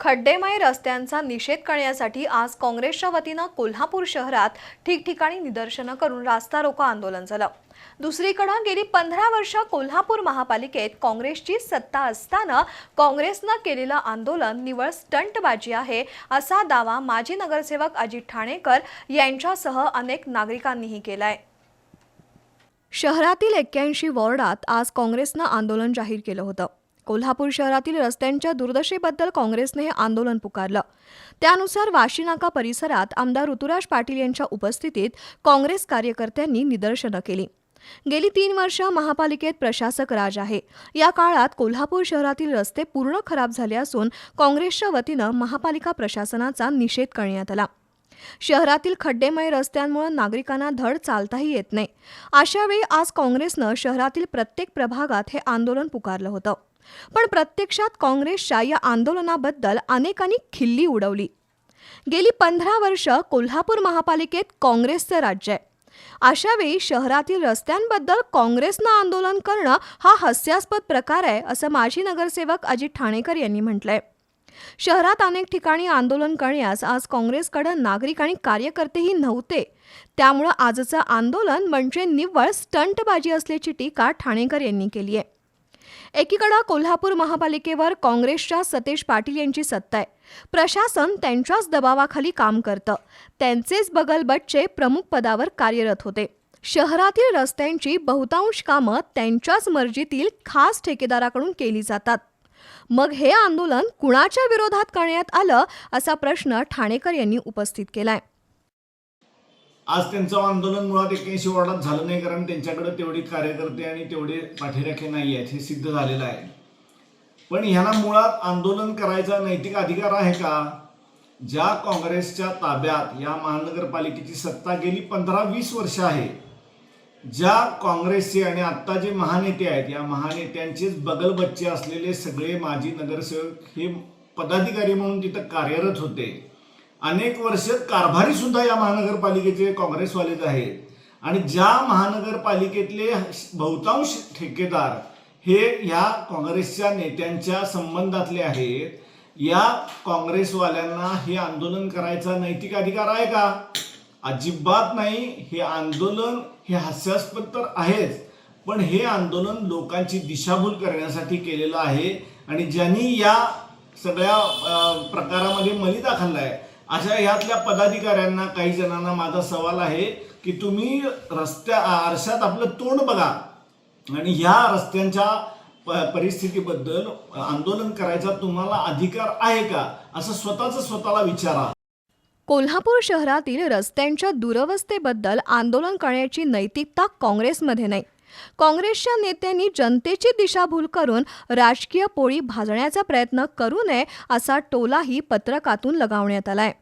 खड्डेमय रस्त्यांचा निषेध करण्यासाठी आज काँग्रेसच्या वतीनं कोल्हापूर शहरात ठिकठिकाणी निदर्शनं करून रास्ता रोको आंदोलन झालं. दुसरीकडं गेली पंधरा वर्ष कोल्हापूर महापालिकेत काँग्रेसची सत्ता असताना काँग्रेसनं केलेलं आंदोलन निवळ स्टंटबाजी आहे असा दावा माजी नगरसेवक अजित ठाणेकर यांच्यासह अनेक नागरिकांनीही केलाय. शहरातील एक्क्याऐंशी वॉर्डात आज काँग्रेसनं आंदोलन जाहीर केलं होतं. कोल्हापूर शहरातील रस्त्यांच्या दुर्दशेबद्दल काँग्रेसने हे आंदोलन पुकारलं. त्यानुसार वाशीनाका परिसरात आमदार ऋतुराज पाटील यांच्या उपस्थितीत काँग्रेस कार्यकर्त्यांनी निदर्शनं केली. गेली तीन वर्ष महापालिकेत प्रशासक राज आहे. या काळात कोल्हापूर शहरातील रस्ते पूर्ण खराब झाले असून काँग्रेसच्या वतीनं महापालिका प्रशासनाचा निषेध करण्यात आला. शहरातील खड्डेमय रस्त्यांमुळे नागरिकांना धड चालताही येत नाही. अशावेळी आज काँग्रेसनं शहरातील प्रत्येक प्रभागात हे आंदोलन पुकारलं होतं. पण प्रत्यक्षात काँग्रेसच्या या आंदोलनाबद्दल अनेकांनी खिल्ली उडवली. गेली पंधरा वर्ष कोल्हापूर महापालिकेत काँग्रेसचं राज्य आहे. अशावेळी शहरातील रस्त्यांबद्दल काँग्रेसनं आंदोलन करणं हा हास्यास्पद प्रकार आहे असं माजी नगरसेवक अजित ठाणेकर यांनी म्हटलंय. शहरात अनेक ठिकाणी आंदोलन करण्यास आज काँग्रेसकडं नागरिक आणि कार्यकर्तेही नव्हते. त्यामुळं आजचं आंदोलन म्हणजे निव्वळ स्टंटबाजी असल्याची टीका ठाणेकर यांनी केली आहे एकीकडं कोल्हापूर महापालिकेवर काँग्रेसच्या सतेज पाटील यांची सत्ता आहे. प्रशासन त्यांच्याच दबावाखाली काम करतं. त्यांचेच बगलबटचे प्रमुख पदावर कार्यरत होते. शहरातील रस्त्यांची बहुतांश कामं त्यांच्याच मर्जीतील खास ठेकेदाराकडून केली जातात. मग हे आंदोलन कुणाच्या विरोधात करण्यात आलं असा प्रश्न ठाणेकर यांनी उपस्थित केलाय. आज त्यांचं आंदोलन मुळात एक्क्याऐंशी वॉर्डात झालं नाही कारण त्यांच्याकडे तेवढी कार्यकर्ते आणि तेवढे पाठीराखे नाही आहेत हे सिद्ध झालेलं आहे. पण ह्यांना मुळात आंदोलन करायचा नैतिक अधिकार आहे का? ज्या काँग्रेसच्या ताब्यात या महानगरपालिकेची सत्ता गेली पंधरा वीस वर्ष आहे ज्या काँग्रेसचे आणि आत्ता जे महानेते आहेत या महानेत्यांचेच बगलबच्चे असलेले सगळे माजी नगरसेवक हे पदाधिकारी म्हणून तिथं कार्यरत होते. अनेक वर्ष कारभारी सुद्धा या महानगरपालिकेचे काँग्रेसवालेच आहेत. आणि ज्या महानगरपालिकेतले बहुतांश ठेकेदार हे ह्या काँग्रेसच्या नेत्यांच्या संबंधातले आहेत या काँग्रेसवाल्यांना हे आंदोलन करायचा नैतिक अधिकार आहे का? अजिबात नाही. हे आंदोलन हे हास्यास्पद तर आहेच पण हे आंदोलन लोकांची दिशाभूल करण्यासाठी केलेलं आहे. आणि ज्यांनी या सगळ्या प्रकारामध्ये मलिदा खाल्लाय अशा ह्यातल्या पदाधिकाऱ्यांना काही जणांना माझा सवाल आहे की तुम्ही रस्त्या आरशात आपलं तोंड बघा. आणि ह्या रस्त्यांच्या परिस्थितीबद्दल आंदोलन करायचा तुम्हाला अधिकार आहे का? असं स्वतःच स्वतःला विचारा. कोल्हापूर शहरातील रस्त्यांच्या दुरवस्थेबद्दल आंदोलन करण्याची नैतिकता काँग्रेसमध्ये नाही. काँग्रेसच्या नेत्यांनी जनतेची दिशाभूल करून राजकीय पोळी भाजण्याचा प्रयत्न करू नये असा टोलाही पत्रकातून लगावण्यात आलाय.